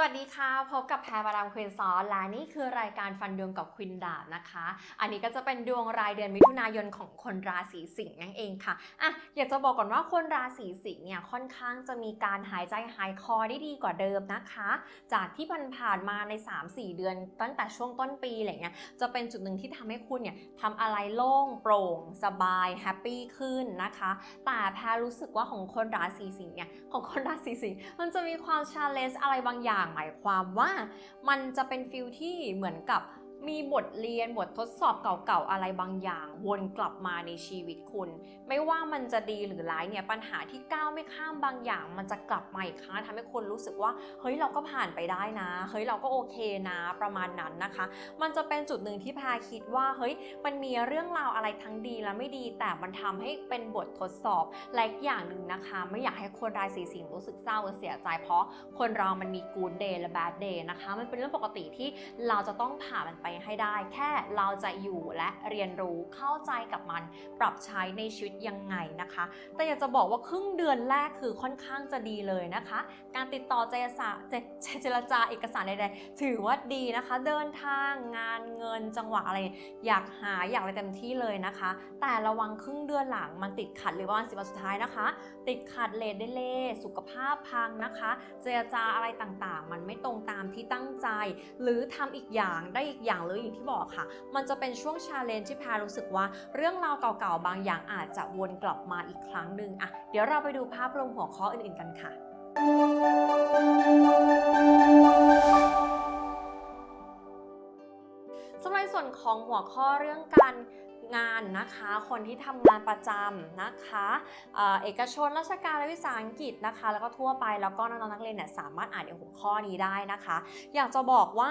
สวัสดีค่ะ พบกับแพรบารามควินซอสและนี่คือรายการฟันดวงกับควินดาบนะคะ อันนี้ก็จะเป็นดวงรายเดือนมิถุนายนของคนราศีสิงห์นั่นเองค่ะอะอยากจะบอกก่อนว่าคนราศีสิงห์เนี่ยค่อนข้างจะมีการหายใจหายคอได้ดีกว่าเดิมนะคะ จากที่ผ่านๆมาใน 3-4 เดือน ตั้งแต่ช่วงต้นปีอะไรเงี้ยจะเป็นจุดหนึ่งที่ทำให้คุณเนี่ยทำอะไรโล่งโปร่ง สบายแฮปปี้ขึ้นนะคะแต่แพรรู้สึกว่าของคนราศีสิงห์เนี่ยของคนราศีสิงห์มันจะมีความชาเลนจ์อะไรบางอย่างหมายความว่ามันจะเป็นฟิลที่เหมือนกับ มีบทเรียนบททดสอบเก่าๆอะไรบางอย่าง วนกลับมาในชีวิตคุณ ไม่ว่ามันจะดีหรือร้ายเนี่ยปัญหาที่ก้าวไม่ข้ามบางอย่าง มันจะกลับมาอีกครั้งทำให้คนรู้สึกว่าเฮ้ยเราก็ผ่านไปได้นะเฮ้ยเราก็โอเคนะประมาณนั้นนะคะ มันจะเป็นจุดหนึ่งที่พาคิดว่าเฮ้ยมันมีเรื่องราวอะไรทั้งดีและไม่ดี แต่มันทำให้เป็นบททดสอบและอีกอย่างหนึ่งนะคะ ไม่อยากให้คนรายสีสิงรู้สึกเศร้าหรือเสียใจ เพราะคนเรามันมี good day และ bad day นะคะ มันเป็นเรื่องปกติที่เราจะต้องผ่านมันไปให้ได้ แค่เราจะอยู่และเรียนรู้เข้าใจกับมันปรับใช้ในชีวิตยังไงนะคะ แต่อยากจะบอกว่าครึ่งเดือนแรกคือค่อนข้างจะดีเลยนะคะ การติดต่อเจรจาเจรจาเอกสารใดๆถือว่าดีนะคะ เดินทางงานเงินจังหวะอะไร อยากหาอยากอะไรเต็มที่เลยนะคะ แต่ระวังครึ่งเดือนหลังมันติดขัดหรือว่าวันสิบวันสุดท้ายนะคะ ติดขัดเลทไดเล่สุขภาพพังนะคะ เจรจาอะไรต่างๆ มันไม่ตรงตามที่ตั้งใจ หรือทำอีกอย่างได้อีกอย่างเลยอย่างที่บอกค่ะ มันจะเป็นช่วงชาเลนจ์ที่แพรรู้สึกว่า เรื่องราวเก่าๆ บางอย่างอาจจะวนกลับมาอีกครั้งหนึ่งอะเดี๋ยวเราไปดูภาพรวมหัวข้ออื่นๆกันค่ะสำหรับในส่วนของหัวข้อเรื่องการงานนะคะคนที่ทำงานประจำนะคะเอเอกชนราชการและวิสาหกิจนะคะ แล้วก็ทั่วไปแล้วก็น้องนักเรียนเนี่ยสามารถอ่านในหัวข้อนี้ได้นะคะ อยากจะบอกว่า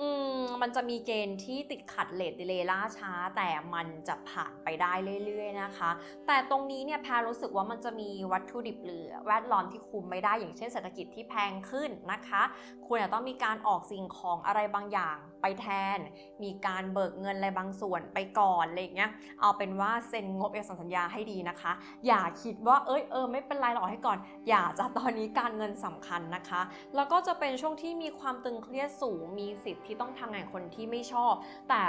อืมมันจะมีเกณฑ์ที่ติดขัดเลทดีเลย์ล่าช้า แต่มันจะผ่านไปได้เรื่อยๆนะคะ แต่ตรงนี้เนี่ยแพรรู้สึกว่ามันจะมีวัตถุดิบหรือ แวดล้อมที่คุมไม่ได้อย่างเช่นเศรษฐกิจที่แพงขึ้นนะคะ คุณอาจต้องมีการออกสิ่งของอะไรบางอย่างไปแทน มีการเบิกเงินอะไรบางส่วนไปก่อนอะไรอย่างเงี้ยเอาเป็นว่าเซ็นงบเอกสารสัญญาให้ดีนะคะ อย่าคิดว่าเอ้ยเออไม่เป็นไรหรอกให้ก่อน อย่าจะตอนนี้การเงินสำคัญนะคะ แล้วก็จะเป็นช่วงที่มีความตึงเครียดสูงมีสิทธิที่ต้องทำงานกับคนที่ไม่ชอบ แต่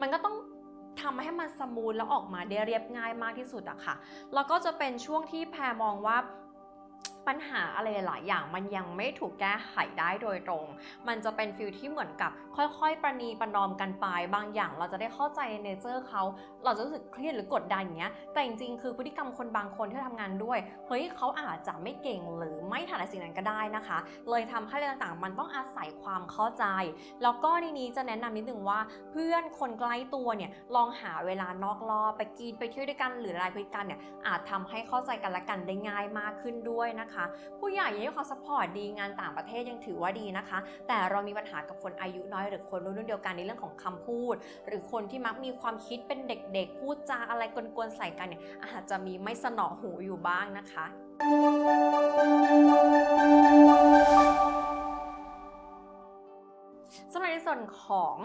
มันก็ต้องทำให้มันสมูทแล้วออกมาได้เรียบง่ายมากที่สุดอะค่ะ แล้วก็จะเป็นช่วงที่แพรมองว่าปัญหาอะไรหลายอย่างมันยังไม่ถูกแก้ไขได้โดยตรง มันจะเป็นฟิลที่เหมือนกับ ค่อยๆ ประนีประนอมกันไป บางอย่างเราจะได้เข้าใจเนเจอร์เขา เราจะรู้สึกเครียดหรือกดดันอย่างเงี้ย แต่จริงๆ คือพฤติกรรมคนบางคนที่ทำงานด้วย เฮ้ยเขาอาจจะไม่เก่งหรือ ไม่ถนัดสิ่งนั้นก็ได้นะคะ เลยทำให้เรื่องต่างๆ มันต้องอาศัยความเข้าใจ แล้วก็ในนี้จะแนะนำนิดนึงว่า เพื่อนคนใกล้ตัวเนี่ยลองหาเวลานอกรอบไปกินไปเที่ยวด้วยกันหรืออะไรพฤติกรรมเนี่ยอาจทำให้เข้าใจกันและกันได้ง่ายมากขึ้นด้วยนะคะ ผู้ใหญ่ยังให้ความสปอร์ตดีงานต่างประเทศยังถือว่าดีนะคะ แต่เรามีปัญหากับคนอายุน้อยหรือคนรุ่นเดียวกันในเรื่องของคำพูด หรือคนที่มักมีความคิดเป็นเด็กๆพูดจาอะไรกวนๆใส่กันเนี่ยอาจจะมีไม่สนอหูอยู่บ้างนะคะ สำหรับในส่วนของ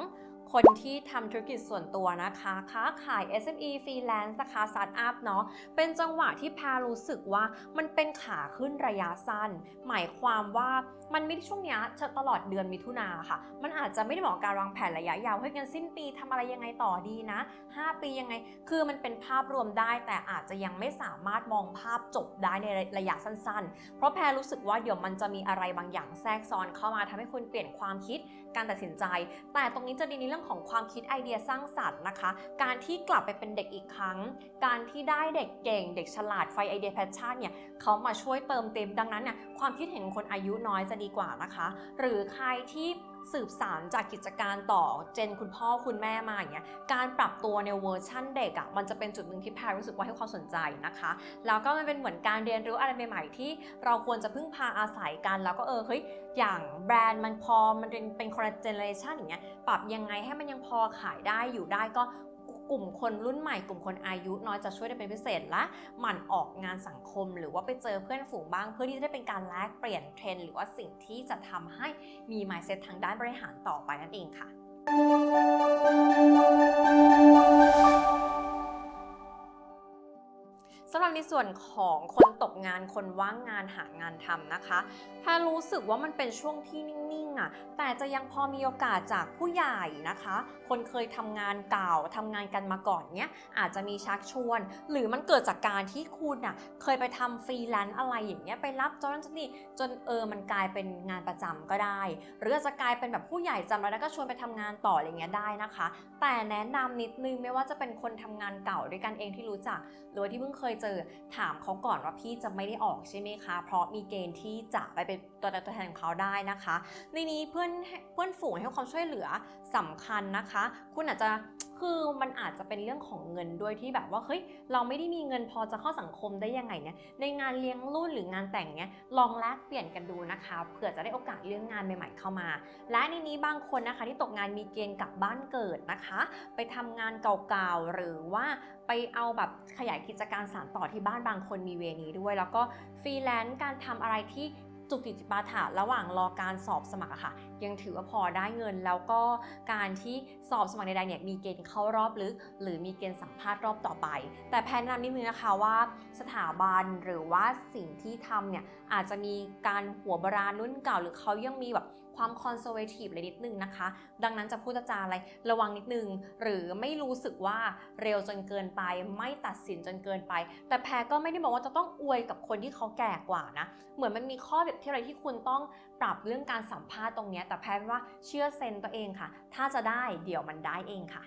คนที่ทำธุรกิจส่วนตัวนะคะ ค้าขาย SME Freelance นะคะสตาร์ทอัพเนาะ เป็นจังหวะที่แพรรู้สึกว่ามันเป็นขาขึ้นระยะสั้น หมายความว่ามันไม่ได้ช่วงนี้ยตลอดเดือนมิถุนาค่ะ มันอาจจะไม่ได้เหมาะกับการวางแผนระยะยาวเฮ้ยงั้นสิ้นปีทำอะไรยังไงต่อดีนะ 5 ปียังไง คือมันเป็นภาพรวมได้ แต่อาจจะยังไม่สามารถมองภาพจบได้ในระยะสั้น ๆ เพราะแพรรู้สึกว่าเดี๋ยวมันจะมีอะไรบางอย่างแทรกซ้อนเข้ามาทำให้คุณเปลี่ยนความคิดการตัดสินใจ แต่ตรงนี้จะดีในเรื่องของความคิดไอเดียสร้างสรรค์นะคะ การที่กลับไปเป็นเด็กอีกครั้ง การที่ได้เด็กเก่ง เด็กฉลาดไฟไอเดียแพชชั่นเนี่ยเขามาช่วยเติมเต็มดังนั้นเนี่ยความคิดเห็นของคนอายุน้อยจะดีกว่านะคะ หรือใครที่ สืบสารจากกิจการต่อเจนคุณพ่อคุณแม่มาอย่างเงี้ยการปรับตัวในเวอร์ชั่นเด็กอะ่ะมันจะเป็นจุดหนึ่งที่แพรรู้สึกว่าให้ความสนใจนะคะ แล้วก็มันเป็นเหมือนการเรียนรู้อะไรใหม่ๆที่เราควรจะพึ่งพาอาศัยกัน แล้วก็เออเฮ้ยอย่างแบรนด์มันพอมันเป็นเป็นคนลเจเนเรชันอย่างเงี้ยปรับยังไงให้มันยังพอขายได้อยู่ได้ก็ กลุ่มคนรุ่นใหม่กลุ่มคนอายุน้อยจะช่วยได้เป็นพิเศษและหมั่นออกงานสังคม หรือว่าไปเจอเพื่อนฝูงบ้าง เพื่อที่จะได้เป็นการแลกเปลี่ยนเทรนหรือว่าสิ่งที่จะทำให้มี mindset ทางด้านบริหารต่อไปนั่นเองค่ะสำหรับในส่วนของคนตกงานคนว่างงานหางานทำนะคะ ถ้ารู้สึกว่ามันเป็นช่วงที่นิ่งอะ แต่จะยังพอมีโอกาสจากผู้ใหญ่นะคะ คนเคยทำงานเก่าทำงานกันมาก่อนเนี้ยอาจจะมีชักชวน หรือมันเกิดจากการที่คุณอะเคยไปทำฟรีแลนซ์อะไรอย่างเงี้ยไปรับจอนนี่จนเออมันกลายเป็นงานประจำก็ได้ หรืออาจจะกลายเป็นแบบผู้ใหญ่จำแล้วก็ชวนไปทำงานต่ออะไรเงี้ยได้นะคะ แต่แนะนำนิดนึงไม่ว่าจะเป็นคนทำงานเก่าด้วยกันเองที่รู้จัก หรือที่เพิ่งเคยเจอถามเขาก่อนว่าพี่จะไม่ได้ออกใช่ไหมคะ เพราะมีเกณฑ์ที่จะไปเป็น ตัวตัวแทนของเขาได้นะคะ ในนี้เพื่อนเพื่อนฝูงให้ความช่วยเหลือสำคัญนะคะ คุณอาจจะคือมันอาจจะเป็นเรื่องของเงินด้วยที่แบบว่าเฮ้ยเราไม่ได้มีเงินพอจะเข้าสังคมได้ยังไงเนี่ยในงานเลี้ยงรุ่นหรืองานแต่งเนี่ยลองแลกเปลี่ยนกันดูนะคะเผื่อจะได้โอกาสเรื่องงานใหม่ๆเข้ามา และในนี้บางคนนะคะที่ตกงานมีเกณฑ์กลับบ้านเกิดนะคะ ไปทำงานเก่าๆหรือว่าไปเอาแบบขยายกิจการสานต่อที่บ้านบางคนมีเวนี้ด้วย แล้วก็ฟรีแลนซ์การทำอะไรที่ สุกจิจิปาถะระหว่างรอการสอบสมัครอะค่ะ ยังถือว่าพอได้เงิน แล้วก็การที่สอบสมัครใดๆเนี่ยมีเกณฑ์เข้ารอบลึก หรือมีเกณฑ์สัมภาษณ์รอบต่อไป แต่แพนแนะนำนิดนึงนะคะว่า สถาบันหรือว่าสิ่งที่ทำเนี่ยอาจจะมีการหัวโบราณรุ่นเก่าหรือเขายังมีแบบ ความคอนเซอร์เวทีฟเลยนิดนึงนะคะ ดังนั้นจะพูดจาอะไรระวังนิดนึง หรือไม่รู้สึกว่าเร็วจนเกินไป ไม่ตัดสินจนเกินไป แต่แพรก็ไม่ได้บอกว่าจะต้องอวยกับคนที่เขาแก่กว่านะ เหมือนมันมีข้อเปรียบทียบอะไรที่คุณต้องปรับเรื่องการสัมภาษณ์ตรงนี้ แต่แพรว่าเชื่อเซนตัวเองค่ะ ถ้าจะได้เดี๋ยวมันได้เองค่ะ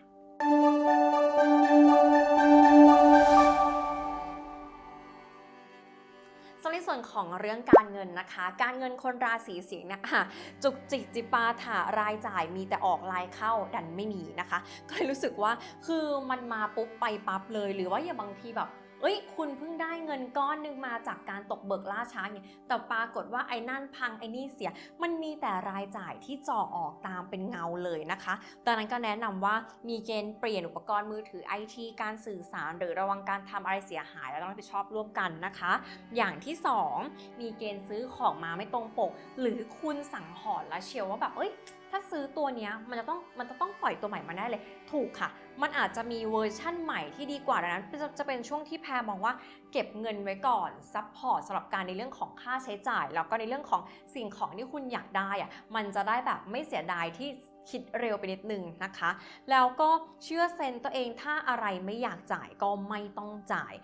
ของเรื่องการเงินนะคะ การเงินคนราศีสิงห์เนี่ยอะจุกจิกจิปาถารายจ่ายมีแต่ออกรายเข้าดันไม่มีนะคะ ก็เลยรู้สึกว่าคือมันมาปุ๊บไปปั๊บเลย หรือว่าอย่างบางทีแบบ เอ้ย คุณเพิ่งได้เงินก้อนหนึงมาจากการตกเบิกล่าช้าเนี่ยแต่ปรากฏว่าไอ้นั่นพังไอ้นี่เสีย มันมีแต่รายจ่ายที่จ่อออกตามเป็นเงาเลยนะคะดังนั้นก็แนะนำว่ามีเกณฑ์เปลี่ยนอุปกรณ์มือถือไอทีการสื่อสาร หรือระวังการทำอะไรเสียหายแล้วต้องรับผิดชอบร่วมกันนะคะ อย่างที่ 2 มีเกณฑ์ซื้อของมาไม่ตรงปก หรือคุณสั่งหอนแล้วเชียวว่าแบบเอ้ย ถ้าซื้อตัวเนี้ยมันจะต้องมันจะต้องปล่อยตัวใหม่มาได้เลย ถูกค่ะ มันอาจจะมีเวอร์ชั่นใหม่ที่ดีกว่าดังนั้นจะจะเป็นช่วงที่แพรมองว่าเก็บเงินไว้ก่อนซัพพอร์ตสำหรับการในเรื่องของค่าใช้จ่าย แล้วก็ในเรื่องของสิ่งของที่คุณอยากได้อะมันจะได้แบบไม่เสียดายที่คิดเร็วไปนิดนึงนะคะ แล้วก็เชื่อเซนตัวเองถ้าอะไรไม่อยากจ่ายก็ไม่ต้องจ่าย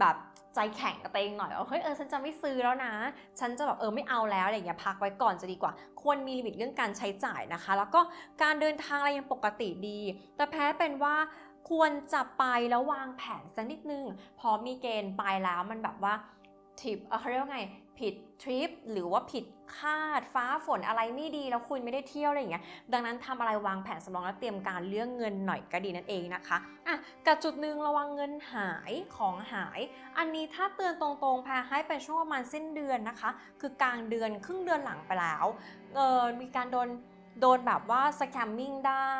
แบบใจแข็งกับตัวเองหน่อยว่าเฮ้ยเออฉันจะไม่ซื้อแล้วนะ ฉันจะแบบเออไม่เอาแล้วอะไรเงี้ยพักไว้ก่อนจะดีกว่า ควรมีลิมิตเรื่องการใช้จ่ายนะคะ แล้วก็การเดินทางอะไรยังปกติดี แต่แพ้เป็นว่าควรจะไปแล้ววางแผนสักนิดนึง พอมีเกณฑ์ไปแล้วมันแบบว่า ทริปเขาเรียกว่าไง ผิดทริปหรือว่าผิดคาดฟ้าฝนอะไรไม่ดีแล้วคุณไม่ได้เที่ยวอะไรอย่างเงี้ยดังนั้นทำอะไรวางแผนสำรองและเตรียมการเรื่องเงินหน่อยก็ดีนั่นเองนะคะอะกับจุดหนึ่งระวังเงินหายของหาย อันนี้ถ้าเตือนตรงๆแพรให้เป็นช่วงประมาณสิ้นเดือนนะคะ คือกลางเดือนครึ่งเดือนหลังไปแล้วเออมีการโดน โดนแบบว่าสแคมมิ่งได้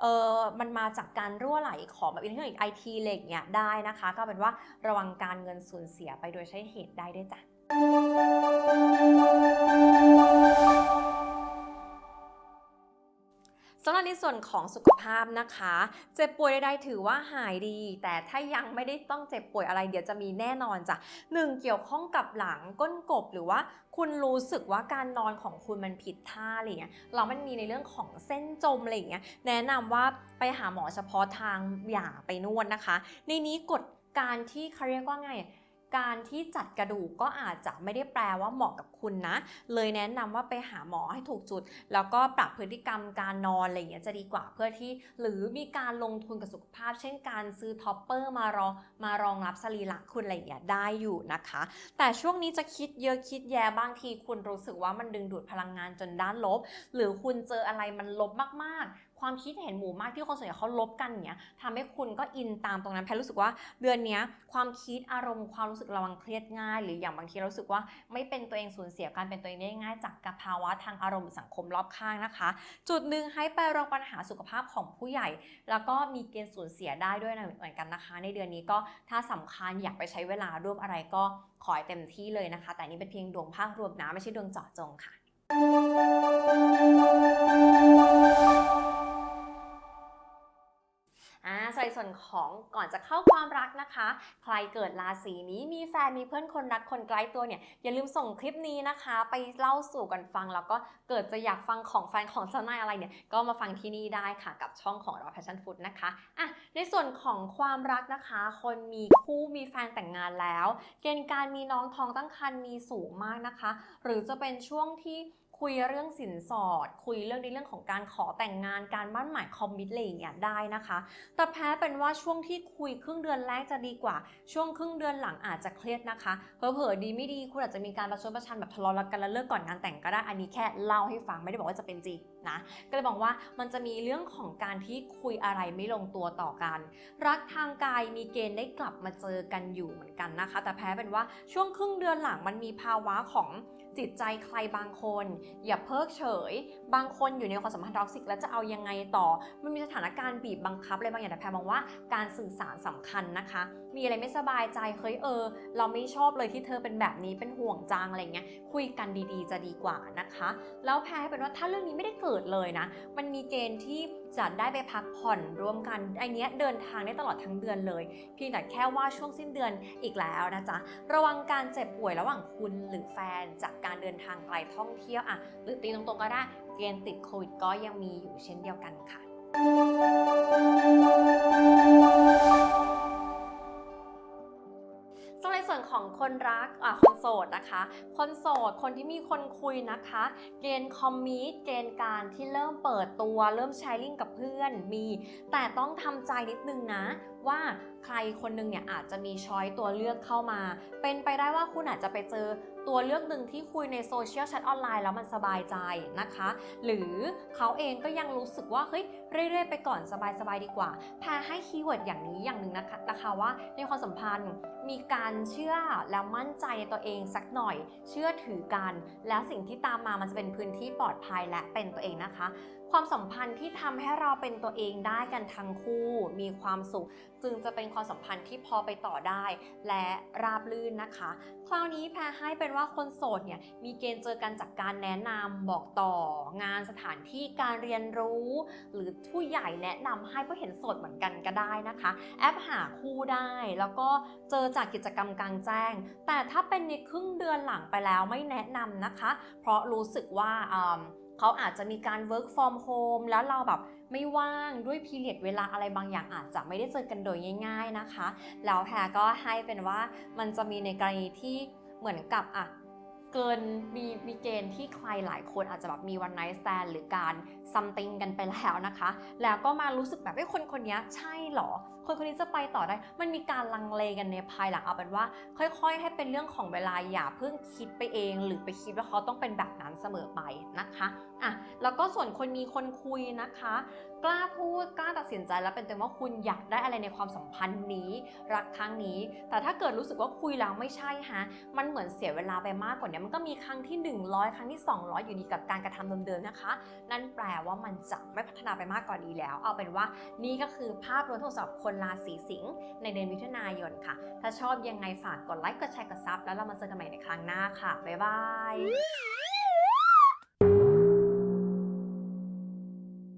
เออมันมาจากการรั่วไหลของแบบอินเทอร์เน็ตไอทีเล็กเนี่ยได้นะคะ ก็เป็นว่าระวังการเงินสูญเสียไปโดยใช้เหตุได้ด้วยจ้ะ สำหรับในส่วนของสุขภาพนะคะ เจ็บป่วยใดๆถือว่าหายดี แต่ถ้ายังไม่ได้ต้องเจ็บป่วยอะไร เดี๋ยวจะมีแน่นอนจ้ะหนึ่งเกี่ยวข้องกับหลังก้นกบหรือว่าคุณรู้สึกว่าการนอนของคุณมันผิดท่าอะไรเงี้ยเรามันมีในเรื่องของเส้นจมอะไรอย่างเงี้ยแนะนำว่าไปหาหมอเฉพาะทางอย่าไปนวดนะคะ ในนี้กฎการที่เขาเรียกว่าไง การที่จัดกระดูกก็อาจจะไม่ได้แปลว่าเหมาะกับคุณนะ เลยแนะนำว่าไปหาหมอให้ถูกจุด แล้วก็ปรับพฤติกรรมการนอนอะไรอย่างเงี้ยจะดีกว่าเพื่อที่ หรือมีการลงทุนกับสุขภาพ เช่นการซื้อท็อปเปอร์มารองมารองรับสรีระคุณอะไรอย่างเงี้ยได้อยู่นะคะ แต่ช่วงนี้จะคิดเยอะคิดแย่บางทีคุณรู้สึกว่ามันดึงดูดพลังงานจนด้านลบ หรือคุณเจออะไรมันลบมากๆ ความคิดเห็นหมู่มากที่คนส่วนใหญ่เขาลบกันเนี้ยทำให้คุณก็อินตามตรงนั้นแพรรู้สึกว่าเดือนนี้ความคิดอารมณ์ความรู้สึกระวังเครียดง่าย หรืออย่างบางทีเรารู้สึกว่าไม่เป็นตัวเองสูญเสียการเป็นตัวเองได้ง่าย จากกับภาวะทางอารมณ์สังคมรอบข้างนะคะ จุดหนึ่งให้ไปรองปัญหาสุขภาพของผู้ใหญ่ แล้วก็มีเกณฑ์สูญเสียได้ด้วยนะเหมือนกันนะคะ ในเดือนนี้ก็ถ้าสำคัญอยากไปใช้เวลาร่วมอะไรก็ขอให้เต็มที่เลยนะคะ แต่นี่เป็นเพียงดวงภาพรวมนะไม่ใช่ดวงเจาะจงค่ะ อ่าส่วนส่วนของก่อนจะเข้าความรักนะคะ ใครเกิดราศีนี้มีแฟนมีเพื่อนคนรักคนใกล้ตัวเนี่ยอย่าลืมส่งคลิปนี้นะคะ ไปเล่าสู่กันฟัง แล้วก็เกิดจะอยากฟังของแฟนของเจ้านายอะไรเนี่ยก็มาฟังที่นี่ได้ค่ะกับช่องของเรา Passion Food นะคะอะในส่วนของความรักนะคะ คนมีคู่มีแฟนแต่งงานแล้ว เกณฑ์การมีน้องท้องตั้งครรภ์มีสูงมากนะคะ หรือจะเป็นช่วงที่ คุยเรื่องสินสอด คุยเรื่องในเรื่องของการขอแต่งงานการมั่นหมายคอมมิตอะไรอย่างเงี้ยได้นะคะ แต่แพ้เป็นว่าช่วงที่คุยครึ่งเดือนแรกจะดีกว่า ช่วงครึ่งเดือนหลังอาจจะเครียดนะคะเผลอๆดีไม่ดีคุณอาจจะมีการประชดประชันแบบทะเลาะกันแล้วเลิกก่อนงานแต่งก็ได้อันนี้แค่เล่าให้ฟังไม่ได้บอกว่าจะเป็นจริงนะก็เลยบอกว่ามันจะมีเรื่องของการที่คุยอะไรไม่ลงตัวต่อกัน รักทางกายมีเกณฑ์ได้กลับมาเจอกันอยู่เหมือนกันนะคะ แต่แพ้เป็นว่าช่วงครึ่งเดือนหลังมันมีภาวะของ จิตใจใครบางคน อย่าเพิกเฉย บางคนอยู่ในความสัมพันธ์ท็อกซิกแล้วจะเอายังไงต่อ มันมีสถานการณ์บีบบังคับอะไรบางอย่างแต่แพรมองว่าการสื่อสารสำคัญนะคะ มีอะไรไม่สบายใจเฮ้ยเออ เราไม่ชอบเลยที่เธอเป็นแบบนี้เป็นห่วงจังอะไรเงี้ยคุยกันดีๆ จะดีกว่านะคะ แล้วแพ้เป็นว่าถ้าเรื่องนี้ไม่ได้เกิดเลยนะ มันมีเกณฑ์ที่จะได้ไปพักผ่อนร่วมกันไอเนี้ยเดินทางได้ตลอดทั้งเดือนเลยเพียงแต่แค่ว่าช่วงสิ้นเดือนอีกแล้วนะจ๊ะระวังการเจ็บป่วยระหว่างคุณหรือแฟนจากการเดินทางไกลท่องเที่ยวอะหรือตีตรงๆก็ได้เกณฑ์ติดโควิดก็ยังมีอยู่เช่นเดียวกันค่ะ So ส่วนของคนรักอะคนโสดนะคะ คนโสดคนที่มีคนคุยนะคะ เกณฑ์คอมมิตเกณฑ์การที่เริ่มเปิดตัว เริ่มแชร์ลิงกับเพื่อนมี แต่ต้องทำใจนิดนึงนะ ว่าใครคนหนึงเนี่ยอาจจะมีช้อยตัวเลือกเข้ามา เป็นไปได้ว่าคุณอาจจะไปเจอตัวเลือกหนึ่งที่คุยในโซเชียลแชทออนไลน์แล้วมันสบายใจนะคะ หรือเขาเองก็ยังรู้สึกว่าเฮ้ยเรื่อยๆไปก่อนสบายๆดีกว่าแพรให้คีย์เวิร์ดอย่างนี้อย่างหนึ่งนะคะนะคะว่าในความสัมพันธ์มีการเชื่อแล้วมั่นใจในตัวเองสักหน่อย เชื่อถือกัน แล้วสิ่งที่ตามมามันจะเป็นพื้นที่ปลอดภัยและเป็นตัวเองนะคะความสัมพันธ์ที่ทำให้เราเป็นตัวเองได้กันทั้งคู่ มีความสุข จึงจะเป็นความสัมพันธ์ที่พอไปต่อได้ และราบลื่นนะคะ คราวนี้แพรให้เป็นว่าคนโสดเนี่ยมีเกณฑ์เจอกันจากการแนะนำบอกต่องานสถานที่การเรียนรู้ หรือผู้ใหญ่แนะนำให้เพราะเห็นโสดเหมือนกันก็ได้นะคะ แอปหาคู่ได้แล้วก็เจอจากกิจกรรมกลางแจ้ง แต่ถ้าเป็นในครึ่งเดือนหลังไปแล้วไม่แนะนำนะคะ เพราะรู้สึกว่าอืม เขาอาจจะมีการ work from home แล้วเราแบบไม่ว่างด้วยพีเรียดเวลาอะไรบางอย่างอาจจะไม่ได้เจอกันโดยง่าย ๆนะคะ แล้วแพรก็ให้เป็นว่ามันจะมีในกรณีที่เหมือนกับอะเกินมีมีเกณฑ์ที่ใครหลายคนอาจจะแบบมีวันไนท์สแตนหรือการซัมติงกันไปแล้วนะคะ แล้วก็มารู้สึกแบบว่าคนคนนี้ใช่เหรอ คนคนนี้จะไปต่อได้ มันมีการลังเลกันในภายหลังเอาเป็นว่า ค่อยๆ ให้เป็นเรื่องของเวลาอย่าเพิ่งคิดไปเอง หรือไปคิดว่าเขาต้องเป็นแบบนั้นเสมอไปนะคะอะแล้วก็ส่วนคนมีคนคุยนะคะ กล้าพูดกล้าตัดสินใจแล้วเป็นตัวว่าคุณอยากได้อะไรในความสัมพันธ์นี้ รักครั้งนี้ แต่ถ้าเกิดรู้สึกว่าคุยแล้วไม่ใช่ฮะมันเหมือนเสียเวลาไปมากกว่านี้มันก็มีครั้งที่ 100 ครั้งที่ 200 อยู่ดีกับการกระทำเดิมๆนะคะ นั่นแปลว่ามันจะไม่พัฒนาไปมากกว่านี้แล้ว เอาเป็นว่านี่ก็คือภาพรวมทั้งหมดสำหรับคนราศีสิงห์ในเดือนมิถุนายนค่ะ ถ้าชอบยังไงฝากกดไลค์กดแชร์กดซับแล้วเรามาเจอกันใหม่ในครั้งหน้าค่ะ บ๊ายบาย